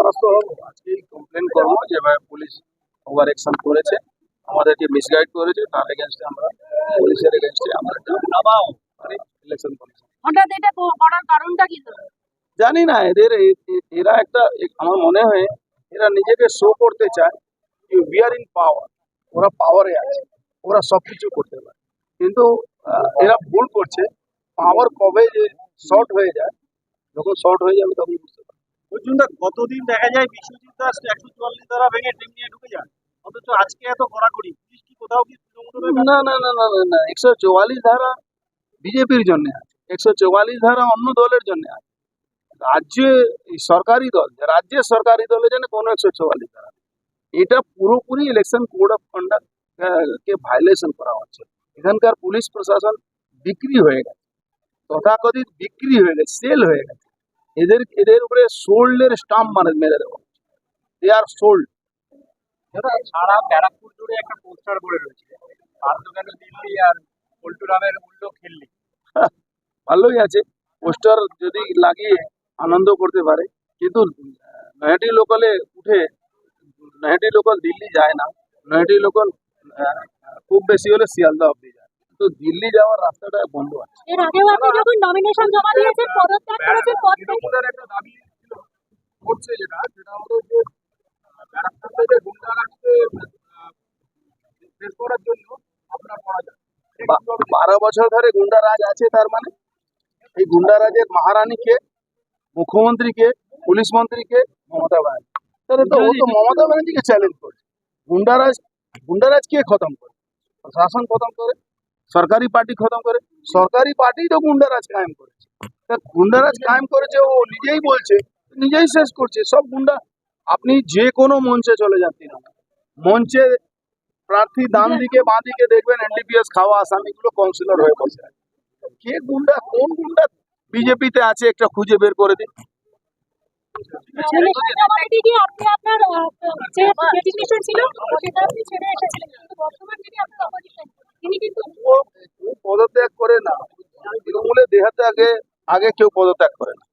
দ্বারস্থ হব। আজকেই কমপ্লেন করব যে পুলিশ ওভার অ্যাকশন করেছে। আমাদেরকে মিসগাইড করেছে তার এগেনস্টে আমরা পুলিশের এগেনস্টে আমরা ইলেকশন কমিশন হঠাৎ এটা করার কারণটা কি জানি না এদের এরা একটা আমার মনে হয় এরা নিজেকে শো করতে চায় উই আর ইন পাওয়ার ওরা পাওয়ারে আছে। ওরা সবকিছু করতে পারে। কিন্তু এরা ভুল করছে। পাওয়ার কবে যে শর্ট হয়ে যায় যখন শর্ট হয়ে যাবে তখন বুঝতে পারবে অর্জুন কতদিন দেখা যায় বিশ্বজিৎ দাস একশো চুয়াল্লিশ ধারা ভেঙে টিম নিয়ে ঢুকে যান অথচ আজকে এত কড়াকড়ি। পুলিশ কি কোথাও কি না না না না না না, একশো চৌয়াল্লিশ ধারা বিজেপির জন্য আছে। একশো চৌয়াল্লিশ ধারা অন্য দলের জন্য আছে। রাজ্যে সরকারি দল, রাজ্যের সরকারি দলের জন্য কোনো একশো চৌয়াল্লিশ ধারা এটা পুরোপুরি ইলেকশন কোড অফ কন্ডাক্ট কে ভাইলেশন করা হচ্ছে। এখানকার পুলিশ প্রশাসন বিক্রি হয়ে গেছে। তথাকথিত বিক্রি হয়ে গেছে সেল হয়ে গেছে। এদের এদের উপরে সোল্ডের স্টাম্প মানে মেরে দেওয়া দে আর সোল্ড সারা ব্যারাকপুর জুড়ে একটা পোস্টার পড়ে রয়েছে। আর তো কেন দিল্লি আর পল্টু রামের উল্টো খেললি। ভালোই আছে। পোস্টার যদি লাগিয়ে আনন্দ করতে পারে। কিন্তু নয়াটি লোকালে উঠে নয়াটি লোকাল দিল্লি যায় না। নয়াটি লোকাল খুব বেশি হলে শিয়ালদা অব্দি দিল্লি যাওয়ার রাস্তাটা বন্ধ আছে। এর আগেও আপনি যখন নমিনেশন জমা দিয়েছেন পদত্যাগ করেছেন পদ থেকে একটা দাবি ছিল করছে যেটা সেটা হলো যে ব্যারাকপুর থেকে শেষ করার জন্য আপনার করা যায়। বারো বছর ধরে গুন্ডারাজ আছে তার মানে? এই গুন্ডারাজের মহারানীকে মুখ্যমন্ত্রীকে পুলিশ মন্ত্রীকে মমতা ব্যানার্জি। তাহলে তো ও তো মমতা ব্যানার্জিকে চ্যালেঞ্জ করছে। গুন্ডারাজ গুন্ডারাজ কে খতম করে? প্রশাসন খতম করে? সরকারি পার্টি খতম করে সরকারি পার্টি তো গুন্ডারাজ কায়েম করেছে গুন্ডারাজ কায়েম করেছে ও নিজেই বলছে নিজেই শেষ করছে সব গুন্ডা আপনি যে কোনো মঞ্চে চলে যান তৃণমূল মঞ্চে প্রার্থী ডান দিকে বাঁ দিকে দেখবেন এনডিপিএস খাওয়া আসামিগুলো কাউন্সিলর হয়ে বসে কে গুন্ডা কোন গুন্ডা বিজেপিতে আছে একটা খুঁজে বের করে দিন বর্তমান যিনি আপনার অপোজিশন তিনি কিন্তু আগে আগে কেউ পদত্যাগ করে না।